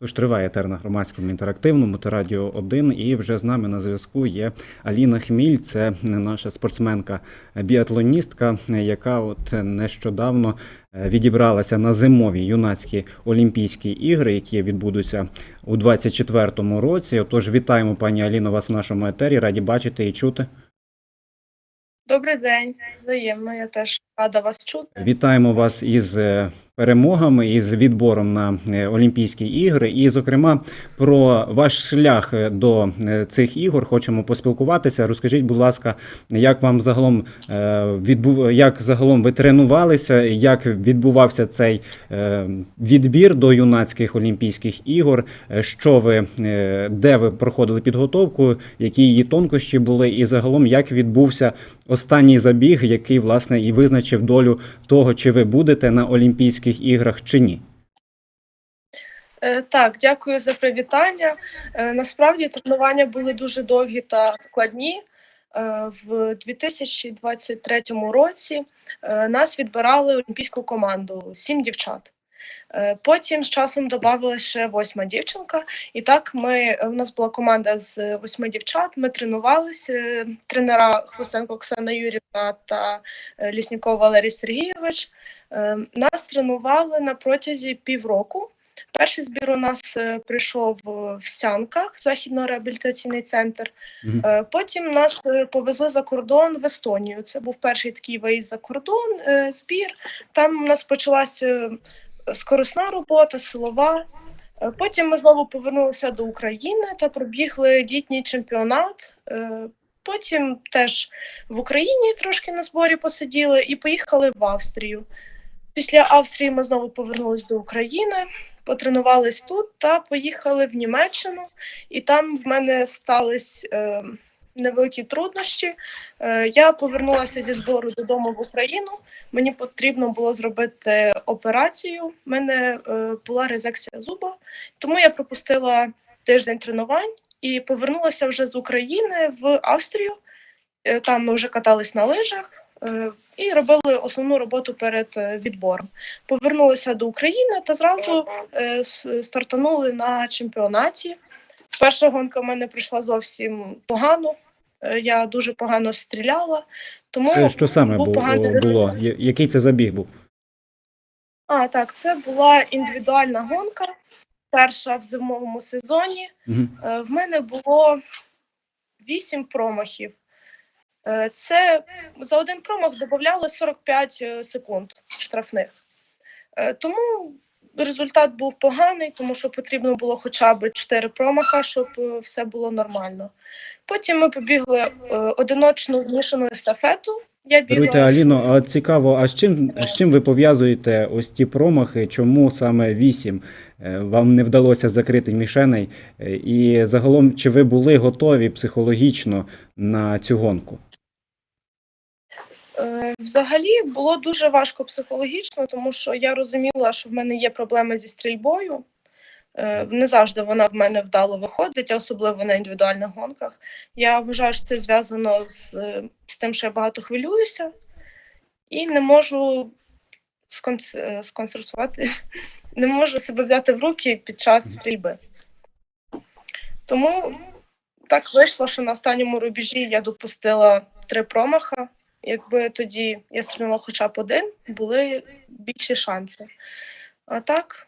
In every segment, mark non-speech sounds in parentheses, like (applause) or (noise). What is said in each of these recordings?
Тож триває етер на громадському інтерактивному та радіо 1 і вже з нами на зв'язку є Аліна Хміль, це наша спортсменка біатлоністка, яка от нещодавно е, відібралася на зимові юнацькі Олімпійські ігри, які відбудуться у 2024 році. Отож, вітаємо пані Аліно вас в нашому етері. Раді бачити і чути. Добрий день, взаємно. Я теж рада вас чути. Вітаємо вас із перемогами, із відбором на е, Олімпійські ігри. І, зокрема, про ваш шлях е, до е, цих ігор хочемо поспілкуватися. Розкажіть, будь ласка, як вам загалом відбув, як загалом ви тренувалися, як відбувався цей відбір до юнацьких Олімпійських ігор? Що ви де ви проходили підготовку, які її тонкощі були, і загалом як відбувся останній забіг, який власне і визначив долю того, чи ви будете на Олімпійських іграх чи ні. Е, Так, дякую за привітання. Е, Насправді тренування були дуже довгі та складні. Е, В 2023 році нас відбирали олімпійську команду сім дівчат. Е, Потім з часом додавалася ще восьма дівчинка, і так ми у нас була команда з восьми дівчат. Ми тренувалися. е, Тренера Хвостенко Оксана Юрівна та е, Лісніков Валерій Сергійович. Е, Нас тренували на протязі півроку. Перший збір у нас е, прийшов е, в Сянках, західно-реабілітаційний центр. Е, Потім нас е, повезли за кордон в Естонію. Це був перший такий виїзд за кордон, е, збір. Там у нас почалася е, скорисна робота, силова. Е, Потім ми знову повернулися до України та пробігли літній чемпіонат. Е, Потім теж в Україні трошки на зборі посиділи і поїхали в Австрію. Після Австрії ми знову повернулись до України, потренувались тут та поїхали в Німеччину. І там в мене стались е, невеликі труднощі. Е, я повернулася зі збору додому в Україну. Мені потрібно було зробити операцію. У мене е, була резекція зуба, тому я пропустила тиждень тренувань і повернулася вже з України в Австрію. Е, Там ми вже катались на лижах і робили основну роботу перед відбором. Повернулися до України та зразу стартанули на чемпіонаті. Перша гонка в мене прийшла зовсім погано. Е, Я дуже погано стріляла, тому Е, Що саме був бу- поганий було? Я- Який це забіг був? А, так, це була індивідуальна гонка, перша в зимовому сезоні. Е, В мене було вісім промахів. Е, Це за один промах додавали 45 е, секунд штрафних. Е, Тому результат був поганий, тому що потрібно було хоча б 4 промаха, щоб е, все було нормально. Потім ми побігли е, одиночну змішану естафету. Я бігла Даруйте, Аліно, а цікаво, а з чим, з чим ви пов'язуєте ось ті промахи? Чому саме вісім? Е, Вам не вдалося закрити мішеней? Е, І загалом, чи ви були готові психологічно на цю гонку? Е, Взагалі було дуже важко психологічно, тому що я розуміла, що в мене є проблеми зі стрільбою. Е, Не завжди вона в мене вдало виходить, особливо на індивідуальних гонках. Я вважаю, що це зв'язано з, е, з тим, що я багато хвилююся і не можу е, сконцентрувати, (laughs) не можу себе взяти в руки під час стрільби. Тому так вийшло, що на останньому рубежі я допустила три промаха. Якби тоді я стріляла хоча б один, були більші шанси. А так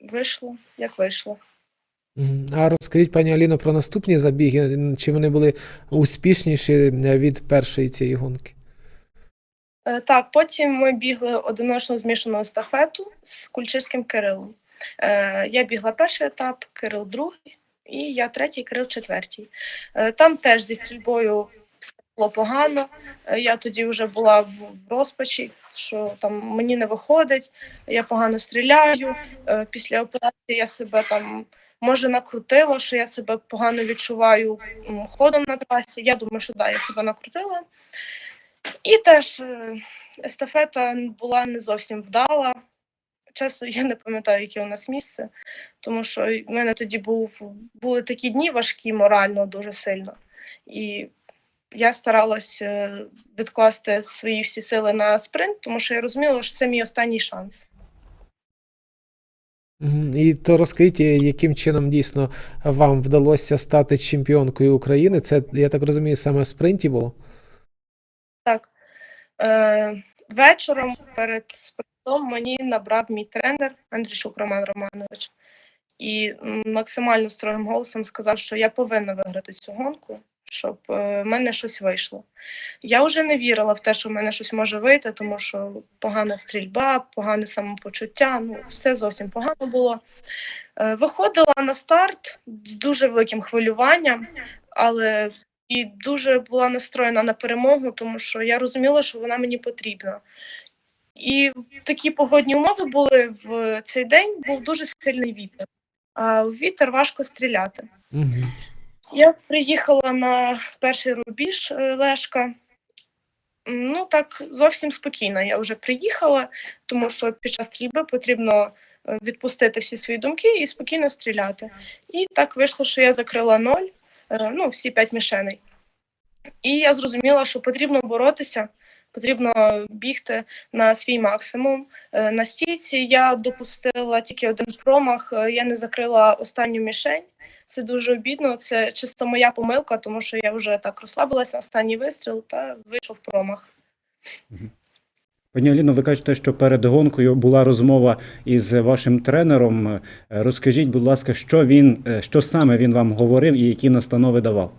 вийшло, як вийшло. А розкажіть, пані Аліно, про наступні забіги, чи вони були успішніші від першої цієї гонки? Е, Так, потім ми бігли одиночну змішану естафету з Кульчицьким Кирилом. Е, Я бігла перший етап, Кирил другий, і я третій, Кирил четвертій. Е, Там теж зі стрільбою було погано. Е, Я тоді вже була в розпачі, що там мені не виходить, я погано стріляю. Е, Після операції я себе там може накрутила, що я себе погано відчуваю ходом на трасі. Я думаю, що да, я себе накрутила. І теж е, естафета була не зовсім вдала. Чесно, я не пам'ятаю, яке у нас місце, тому що в мене тоді був, були такі дні важкі морально дуже сильно. І я старалась е, відкласти свої всі сили на спринт, тому що я розуміла, що це мій останній шанс. І то розкажіть, яким чином дійсно вам вдалося стати чемпіонкою України? Це, я так розумію, саме в спринті було? Так. Е, вечором перед спортом мені набрав мій тренер Андрійчук Роман Романович. І максимально строгим голосом сказав, що я повинна виграти цю гонку, щоб е, в мене щось вийшло. Я вже не вірила в те, що в мене щось може вийти, тому що погана стрільба, погане самопочуття, ну все зовсім погано було. Е, виходила на старт з дуже великим хвилюванням, але і дуже була настроєна на перемогу, тому що я розуміла, що вона мені потрібна. І такі погодні умови були в цей день, був дуже сильний вітер. А в вітер важко стріляти. Угу. Я приїхала на перший рубіж е, Лешка. Ну, так зовсім спокійно. Я вже приїхала, тому що під час стрільби потрібно е, відпустити всі свої думки і спокійно стріляти. І так вийшло, що я закрила ноль, е, ну, всі п'ять мішеней. І я зрозуміла, що потрібно боротися, потрібно бігти на свій максимум. На стійці я допустила тільки один промах, я не закрила останню мішень. Це дуже обідно. Це чисто моя помилка, тому що я вже так розслабилася на останній вистріл та вийшов промах. Пані Аліно, ви кажете, що перед гонкою була розмова із вашим тренером. Розкажіть, будь ласка, що він, е, що саме він вам говорив і які настанови давав?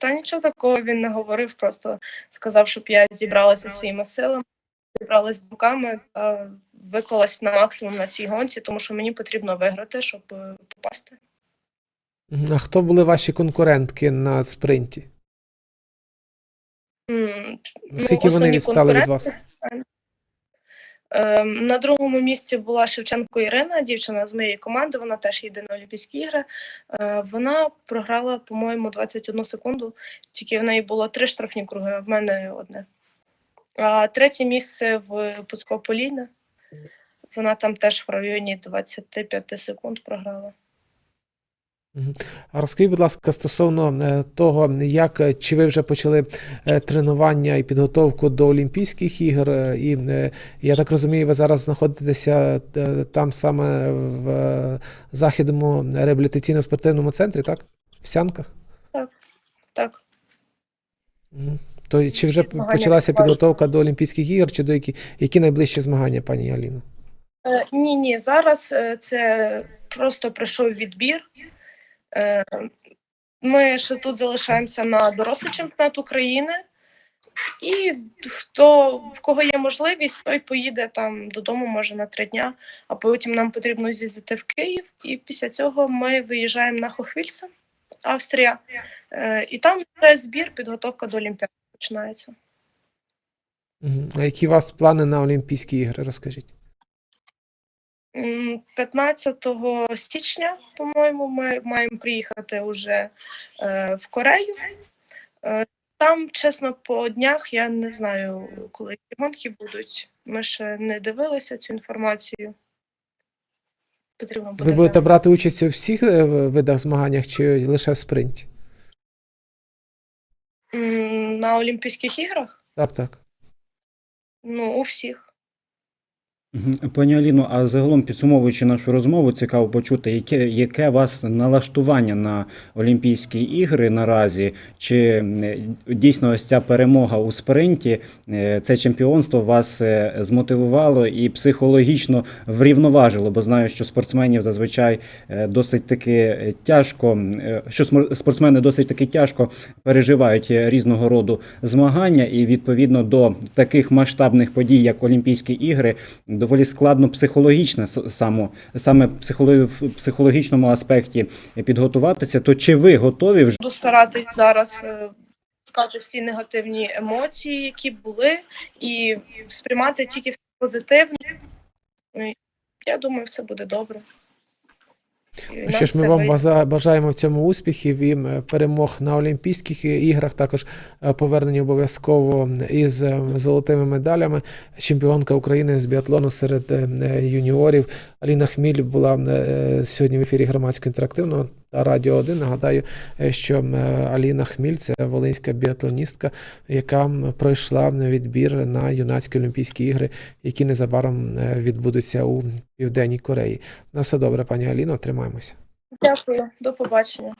Та нічого такого він не говорив, просто сказав, щоб я зібралася своїми силами, зібралася думками та виклалась на максимум на цій гонці, тому що мені потрібно виграти, щоб е, попасти. А хто були ваші конкурентки на спринті? М, ну, вони відстали від вас? Ем, На другому місці була Шевченко Ірина, дівчина з моєї команди. Вона теж їде на Олімпійські ігри. Е, Вона програла, по-моєму, 21 секунду. Тільки в неї було три штрафні круги, а в мене одне. А третє місце в Пуцько Поліна. Вона там теж в районі 25 секунд програла. А розкажіть, будь ласка, стосовно е, того, як е, чи ви вже почали е, тренування і підготовку до Олімпійських ігор, і я так розумію, ви зараз знаходитеся там саме в західному реабілітаційно-спортивному центрі, так? В Сянках? Так. Мгм. То чи вже почалася підготовка до Олімпійських ігор, чи до які, які найближчі змагання, пані Аліно? Е, ні, ні, зараз е, це просто пройшов відбір. Е, ми ще тут залишаємося на дорослий чемпіонат України. І хто в кого є можливість, той поїде там додому, може на три дня, а потім нам потрібно з'їздити в Київ. І після цього ми виїжджаємо на Хохвільце, Австрія. І там вже збір, підготовка до Олімпіади починається. А які у вас плани на Олімпійські ігри? Розкажіть. М, 15 січня, по-моєму, ми маємо приїхати вже е, в Корею. Е, там, чесно, по днях я не знаю, коли гонки будуть. Ми ще не дивилися цю інформацію. Потрібно буде. Ви будете брати участь у всіх е, видах змаганнях чи лише в спринті? М, на Олімпійських іграх? Так, так. Ну, у всіх. Пані Аліно, а загалом підсумовуючи нашу розмову, цікаво почути, яке, яке вас налаштування на Олімпійські ігри наразі? Чи е, дійсно ось ця перемога у спринті, е, це чемпіонство вас е, змотивувало і психологічно врівноважило? Бо знаю, що спортсменів зазвичай досить таки тяжко, що спортсмени досить таки тяжко переживають різного роду змагання, і відповідно до таких масштабних подій, як Олімпійські ігри, доволі складно психологічно само, саме в психологічному аспекті підготуватися. То чи ви готові вже? Буду старатись зараз скати всі негативні емоції, які були, і сприймати тільки все позитивне. Ну, Я думаю, все буде добре. Нам Що ж, ми вам бажаємо в цьому успіхів і перемог на Олімпійських іграх, також е, повернення обов'язково із е, золотими медалями. Чемпіонка України з біатлону серед е, юніорів Аліна Хміль була е, сьогодні в ефірі громадського інтерактивного та Радіо 1. Нагадаю, е, що е, Аліна Хміль це волинська біатлоністка, яка пройшла відбір на юнацькі Олімпійські ігри, які незабаром відбудуться у Південній Кореї. На все добре, пані Аліно, тримаємося. Дякую, до побачення.